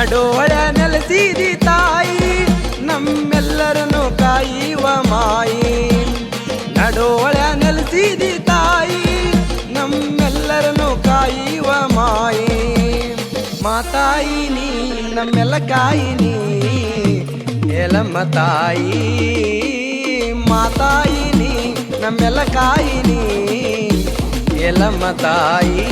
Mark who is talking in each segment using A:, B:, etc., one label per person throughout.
A: ನಡುವಳ ನೆಲೆಸಿದಿ ತಾಯಿ, ನಮ್ಮೆಲ್ಲರನ್ನು ಕಾಯುವ ಮಾಯಿ. ನಡುವಳ ನೆಲೆಸಿದಿ ತಾಯಿ, ನಮ್ಮೆಲ್ಲರನ್ನು ಕಾಯುವ ಮಾಯಿ. ಮಾತಾಯಿ ನೀ, ನಮ್ಮೆಲ್ಲ ಕಾಯಿನಿ ಎಲಮ್ಮ ತಾಯಿ. ಮಾತಾಯಿ ನೀ, ನಮ್ಮೆಲ್ಲ ಕಾಯಿನಿ ಎಲಮ್ಮ ತಾಯಿ.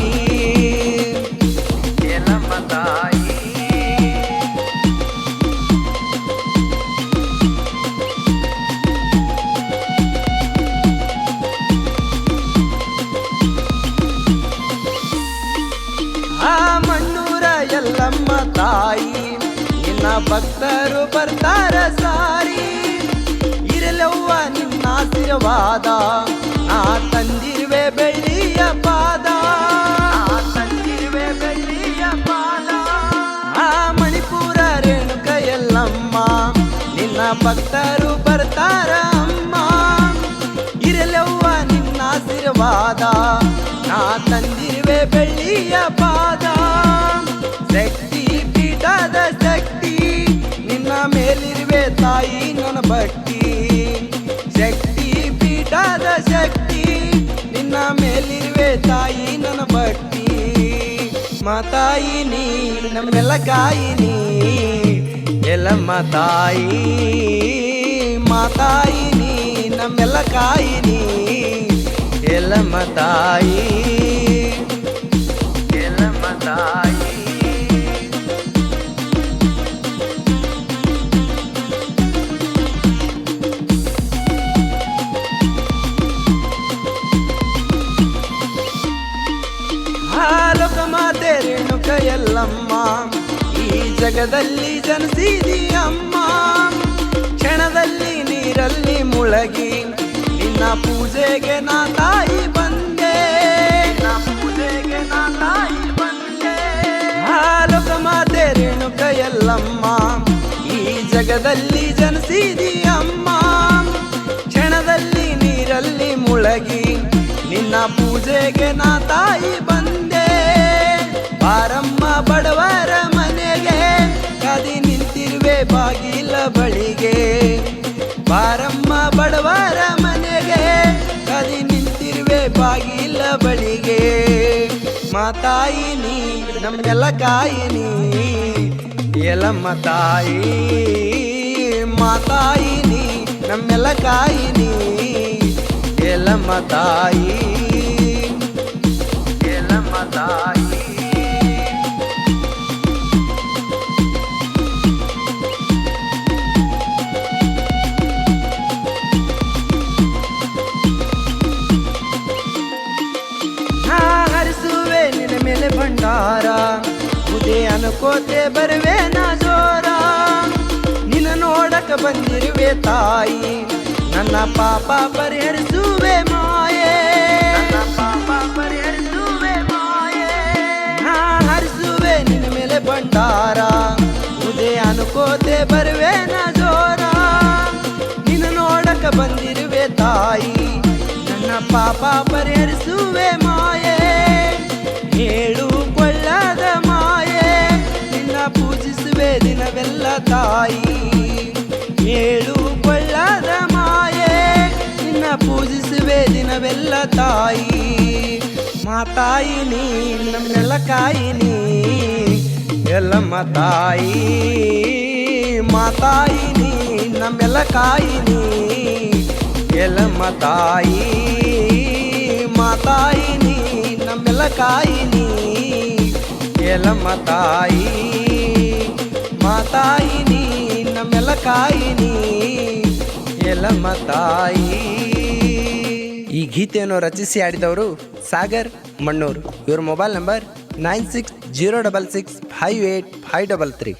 A: ತಾಯಿ ನಿನ್ನ ಭಕ್ತರು ಬರ್ತಾರ ಸಾರಿ. ಇರಲವ್ವ ನಿನ್ನ ಆಶೀರ್ವಾದ ಆ ತಂದಿರುವೆ ಬೆಳ್ಳಿಯ ಪಾದ. ಬೆಳ್ಳಿಯ ಆ ಮಣಿಪುರ ಎಲ್ಲಮ್ಮ ನಿನ್ನ ಭಕ್ತರು ಬರ್ತಾರ ಅಮ್ಮ. ಇರಲವ್ವ ನಿನ್ನ ಆಶೀರ್ವಾದ, ನಾ ತಂದಿರುವೆ ಬೆಳ್ಳಿಯ ಪಾದ. ಶಕ್ತಿ ತಾಯಿ ನನ್ನ ಭಕ್ತಿ ಶಕ್ತಿ ಪೀಠದ ಶಕ್ತಿ ನಿನ್ನ ಮೇಲಿರುವೆ ತಾಯಿ ನನ್ನ ಭಕ್ತಿ ಮಾತಾಯಿ ನೀ ನಮ್ಮೆಲ್ಲ ಕಾಯಿನಿ. ಎಲ್ಲಮ್ಮ ತಾಯಿ ಮಾತಾಯಿ ನೀ ನಮ್ಮೆಲ್ಲ ಕಾಯಿನಿ. ಎಲ್ಲ ತಾಯಿ. ಹಾಲಕ ಮಾತೆ ರೇಣುಕ ಎಲ್ಲಮ್ಮ ಈ ಜಗದಲ್ಲಿ ಜನಿಸಿದಿ ಅಮ್ಮ ಕ್ಷಣದಲ್ಲಿ ನೀರಲ್ಲಿ ಮುಳಗಿ ನಿನ್ನ ಪೂಜೆಗೆ ನಾ ತಾಯಿ ಬಂದೆ. ಪೂಜೆಗೆ ನಾ ತಾಯಿ ಬಂದೆ. ಹಾಲಕ ಮಾತೆ ರೇಣುಕ ಎಲ್ಲಮ್ಮ ಈ ಜಗದಲ್ಲಿ ಜನಿಸಿದಿ ಅಮ್ಮ ಕ್ಷಣದಲ್ಲಿ ನೀರಲ್ಲಿ ಮುಳಗಿ ನಿನ್ನ ಪೂಜೆಗೆ ನಾ ತಾಯಿ ಬಂದೆ. ಬಾರಮ್ಮ ಬಡವರ ಮನೆಗೆ ಕದಿ ನಿಂತಿರುವೆ ಬಾಗಿಲ ಬಳಿಗೆ. ಬಾರಮ್ಮ ಬಡವರ ಮನೆಗೆ ಕದಿ ನಿಂತಿರುವೆ ಬಾಗಿಲ ಬಳಿಗೆ. ಮಾತಾಯಿ ನೀ ನಮ್ಮೆಲ್ಲ ಕಾಯಿನಿ ಎಲ್ಲಮ್ಮ ತಾಯಿ. ಮಾತಾಯಿ ನೀ ನಮ್ಮೆಲ್ಲ ಕಾಯಿನಿ ಎಲ್ಲಮ್ಮ ತಾಯಿ. ಎಲ್ಲಮ್ಮ ತಾಯಿ. ಉದೇ ಅನ್ಕೋತೆ ಬರುವೆ ನಾ ಜೋರ. ನಿನ್ನ ನೋಡಕ ಬಂದಿರುವೆ ತಾಯಿ. ನನ್ನ ಪಾಪ ಪರಿಹರಿಸುವೆ ಮಾಯೆ. ನನ್ನ ಪಾಪ ಪರಿಹರಿಸುವೆ ಮಾಯೆ. ನಾ ಹರಿಸುವೆ ನಿನ್ನ ಮೇಲೆ ಭಂಡಾರ. ಉದೇ ಅನುಕೋತೆ ಬರುವೆ ನಾ ಜೋರ. ನಿನ್ನ ನೋಡಕ ಬಂದಿರುವೆ ತಾಯಿ. ನನ್ನ ಪಾಪ ಪರಿಹರಿಸುವೆ ತಾಯಿ ಹೇಳು ಕೊಳ್ಳದ ಮಾಯೆ, ನಿನ್ನ ಪೂಜಿಸುವೆ ದಿನವೆಲ್ಲ ತಾಯಿ. ಮಾತಾಯಿ ನೀ, ನಮ್ಮೆಲ್ಲ ಕಾಯಿನಿ ಎಲ್ಲಮ್ಮ ತಾಯಿ. ಮಾತಾಯಿ ನೀ, ನಮ್ಮೆಲ್ಲ ಕಾಯಿನಿ ಎಲ್ಲಮ್ಮ ತಾಯಿ. ಮಾತಾಯಿ ನೀ, ನಮ್ಮೆಲ್ಲ ಕಾಯಿನಿ ಎಲ್ಲಮ್ಮ ತಾಯಿ. ಮಾತಾಯಿ ನೀ ನಮ್ಮೆಲ್ಲ ಕಾಯಿನಿ ಎಲ್ಲಮ್ಮ ತಾಯಿ. ಈ ಗೀತೆಯನ್ನು ರಚಿಸಿ ಆಡಿದವರು ಸಾಗರ್ ಮಣ್ಣೂರು. ಇವ್ರ mobile number nine six zero double six five eight five double three.